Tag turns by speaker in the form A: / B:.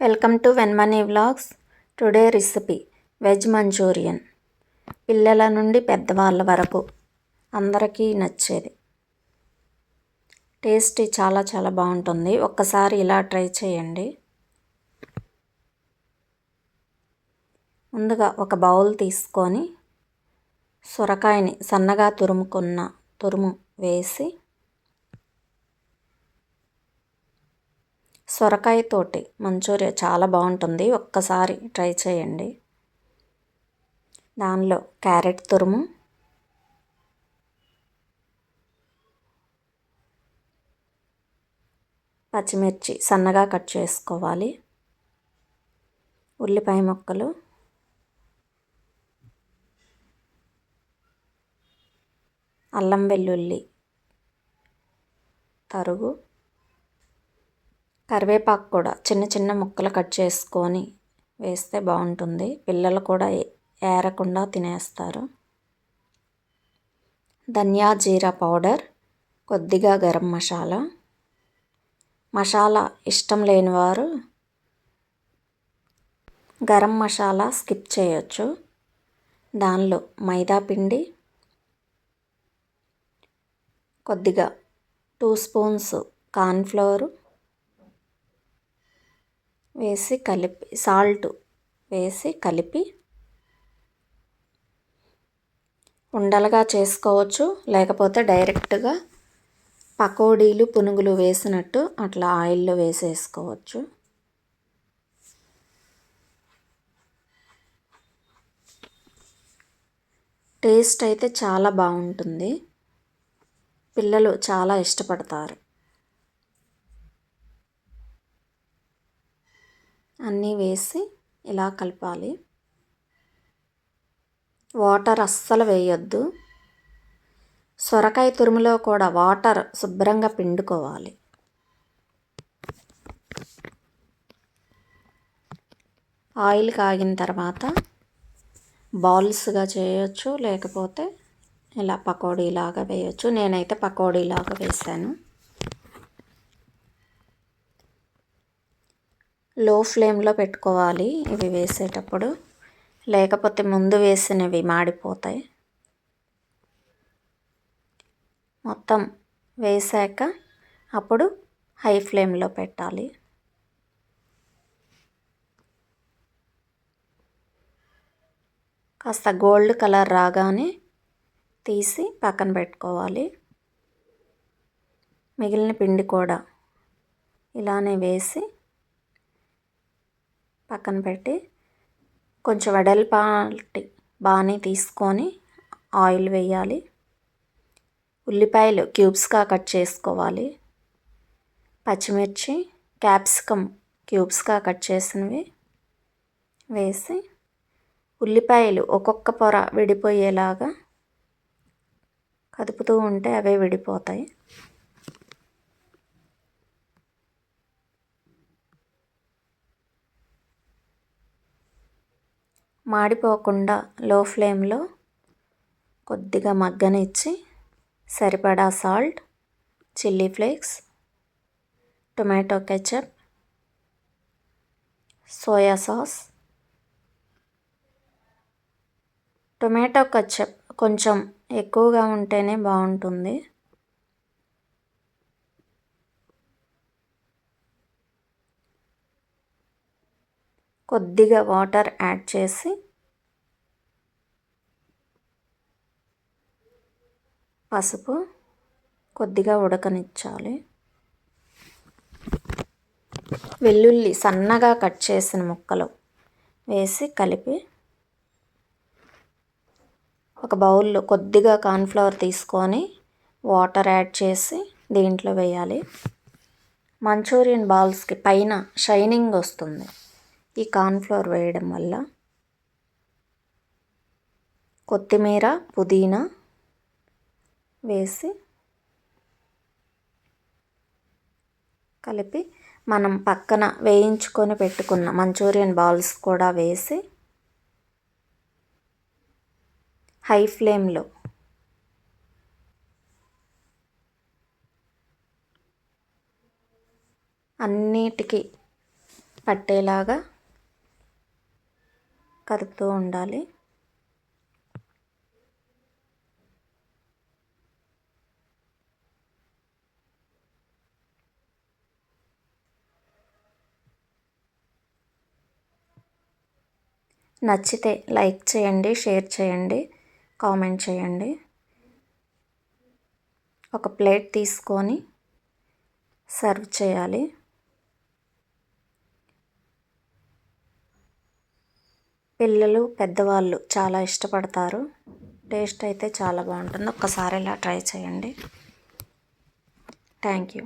A: Welcome to Venmani vlogs. Today recipe veg Manchurian. పిల్లల నుండి పెద్దవాళ్ళ వరకు అందరికీ నచ్చేది. టేస్ట్ చాలా చాలా బాగుంటుంది. ఒక్కసారి ఇలా ట్రై చేయండి. ముందుగా ఒక బౌల్ తీసుకొని సొరకాయని సన్నగా తురుముకున్న తురుము వేసి సొరకాయ తోటి మంచూరియా చాలా బాగుంటుంది. ఒక్కసారి ట్రై చేయండి. దానిలో క్యారెట్ తురుము. పచ్చిమిర్చి సన్నగా కట్ చేసుకోవాలి. ఉల్లిపాయ ముక్కలు. అల్లం వెల్లుల్లి. తరుగు. కరివేపాకు కూడా చిన్న చిన్న ముక్కలు కట్ చేసుకొని వేస్తే బాగుంటుంది. పిల్లలు కూడా ఏరకుండా తినేస్తారు. ధనియా జీరా పౌడర్ కొద్దిగా గరం మసాలా. మసాలా ఇష్టం లేని వారు గరం మసాలా స్కిప్ చేయొచ్చు. దానిలో మైదా పిండి కొద్దిగా టూ స్పూన్స్ కార్న్ఫ్లోరు వేసి కలిపి సాల్ట్ వేసి కలిపి ఉండలుగా చేసుకోవచ్చు. లేకపోతే డైరెక్ట్గా పకోడీలు పునుగులు వేసినట్టు అట్లా ఆయిల్లో వేసేసుకోవచ్చు. టేస్ట్ అయితే చాలా బాగుంటుంది. పిల్లలు చాలా ఇష్టపడతారు. అన్నీ వేసి ఇలా కలపాలి. వాటర్ అస్సలు వేయొద్దు. సొరకాయ తురుములో కూడా వాటర్ శుభ్రంగా పిండుకోవాలి. ఆయిల్ కాగిన తర్వాత బాల్స్గా చేయొచ్చు లేకపోతే ఇలా పకోడీలాగా వేయొచ్చు. నేనైతే పకోడీలాగా వేసాను లో ఫ్లేమ్లో పెట్టుకోవాలి ఇవి వేసేటప్పుడు. లేకపోతే ముందు వేసినవి మాడిపోతాయి. మొత్తం వేసాక అప్పుడు హై ఫ్లేమ్లో పెట్టాలి. కాస్త గోల్డ్ కలర్ రాగానే తీసి పక్కన పెట్టుకోవాలి. మిగిలిన పిండి కూడా ఇలానే వేసి పక్కన పెట్టి కొంచెం వెడల్పాటి బాగానే తీసుకొని ఆయిల్ వేయాలి. ఉల్లిపాయలు క్యూబ్స్గా కట్ చేసుకోవాలి. పచ్చిమిర్చి క్యాప్సికమ్ క్యూబ్స్గా కట్ చేసినవి వేసి ఉల్లిపాయలు ఒక్కొక్క పొర విడిపోయేలాగా కదుపుతూ ఉంటే అవే విడిపోతాయి. మాడిపోకుండా లో ఫ్లేమ్లో కొద్దిగా మగ్గనిచ్చి సరిపడా salt chilli flakes tomato ketchup soya sauce. Tomato ketchup కొంచెం ఎక్కువగా ఉంటేనే బాగుంటుంది. కొద్దిగా వాటర్ యాడ్ చేసి పసుపు కొద్దిగా ఉడకనిచ్చాలి. వెల్లుల్లి సన్నగా కట్ చేసిన ముక్కలు వేసి కలిపి ఒక బౌల్లో కొద్దిగా కార్న్ఫ్లవర్ తీసుకొని వాటర్ యాడ్ చేసి దీంట్లో వేయాలి. మంచూరియన్ బాల్స్కి పైన షైనింగ్ వస్తుంది. ఈ కార్న్ఫ్లోర్ వేయడం వల్ల కొత్తిమీర పుదీనా వేసి కలిపి మనం పక్కన వేయించుకొని పెట్టుకున్న మంచూరియన్ బాల్స్ కూడా వేసి హై ఫ్లేమ్లో అన్నిటికీ పట్టేలాగా కదుపుతూ ఉండాలి. నచ్చితే లైక్ చేయండి షేర్ చేయండి కామెంట్ చేయండి. ఒక ప్లేట్ తీసుకొని సర్వ్ చేయాలి. పిల్లలు పెద్దవాళ్ళు చాలా ఇష్టపడతారు. టేస్ట్ అయితే చాలా బాగుంటుంది. ఒక్కసారి ఇలా ట్రై చేయండి. Thank you.